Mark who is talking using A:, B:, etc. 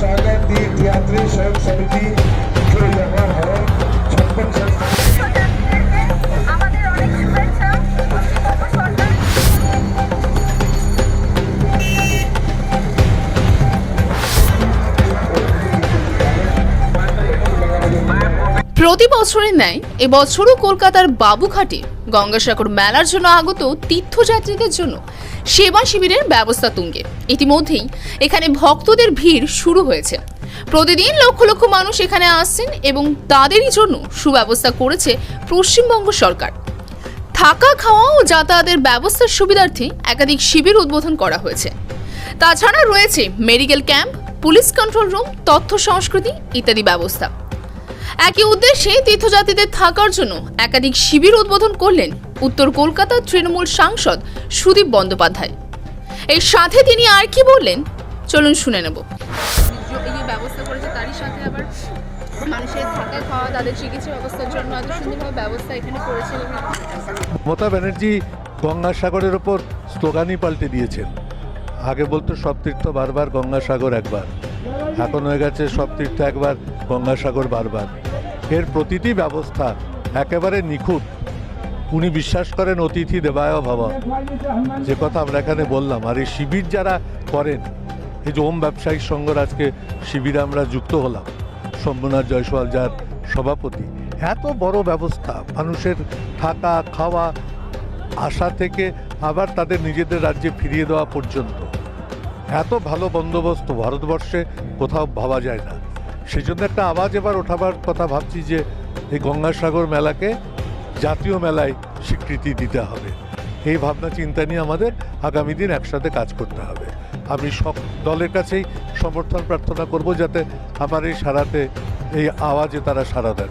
A: સાગર તીર્થયાત્રી સંઘ સમિતિ
B: প্রতি বছরের ন্যায়, এবছরও কলকাতার বাবুঘাটে গঙ্গাসাগর মেলার জন্য আগত তীর্থযাত্রীদের জন্য সেবা শিবিরের ব্যবস্থা তুঙ্গে। ইতিমধ্যেই এখানে ভক্তদের ভিড় শুরু হয়েছে। প্রতিদিন লক্ষ লক্ষ মানুষ এখানে আসছেন এবং তাদেরই জন্য সুব্যবস্থা করেছে পশ্চিমবঙ্গ সরকার। থাকা খাওয়া ও যাতায়াতের ব্যবস্থার সুবিধার্থে একাধিক শিবির উদ্বোধন করা হয়েছে। তাছাড়া রয়েছে medical camp, police control room, তথ্য সংস্কৃতি ইত্যাদি ব্যবস্থা। একই উদ্দেশ্যে তীর্থযাত্রীদের থাকার জন্য একাধিক শিবির উদ্বোধন করলেন উত্তর কলকাতার তৃণমূল সাংসদ সুদীপ বন্দ্যোপাধ্যায়। এর সাথে তিনি আর কি বললেন? চলুন শুনে নেব। ব্যবস্থা করেছে তারই সাথে আবার মানুষের থাকা খাওয়া তাদের চিকিৎসা ব্যবস্থার জন্য এত সুন্দরভাবে ব্যবস্থা এখানে করেছে
C: মমতা ব্যানার্জি গঙ্গাসাগরের ওপর স্লোগানই পাল্টে দিয়েছেন। আগে বলতো সব তীর্থ বারবার গঙ্গাসাগর একবার। এখন হয়ে গেছে সব তীর্থ একবার গঙ্গাসাগর বারবার। এর প্রতিটি ব্যবস্থা একেবারে নিখুঁত। উনি বিশ্বাস করেন অতিথি দেবায় ভাবা। যে কথা আমরা এখানে বললাম, আর এই শিবির যারা করেন, এই যে ওম ব্যবসায়িক সংঘর আজকে শিবিরে আমরা যুক্ত হলাম, শম্ভুনাথ জয়সওয়াল যার সভাপতি। এত বড় ব্যবস্থা, মানুষের থাকা, খাওয়া, আসা থেকে আবার তাদের নিজেদের রাজ্যে ফিরিয়ে দেওয়া পর্যন্ত। এত ভালো বন্দোবস্ত ভারতবর্ষে কোথাও ভাবা যায় না। সেই জন্য একটা আওয়াজ এবার ওঠাবার কথা ভাবছি যে এই গঙ্গাসাগর মেলাকে জাতীয় মেলায় স্বীকৃতি দিতে হবে। এই ভাবনা চিন্তা নিয়ে আমাদের আগামী দিন একসাথে কাজ করতে হবে। আমি সব দলের কাছেই সমর্থন প্রার্থনা করব যাতে আমার এই সারাতে এই আওয়াজে তারা সাড়া দেন।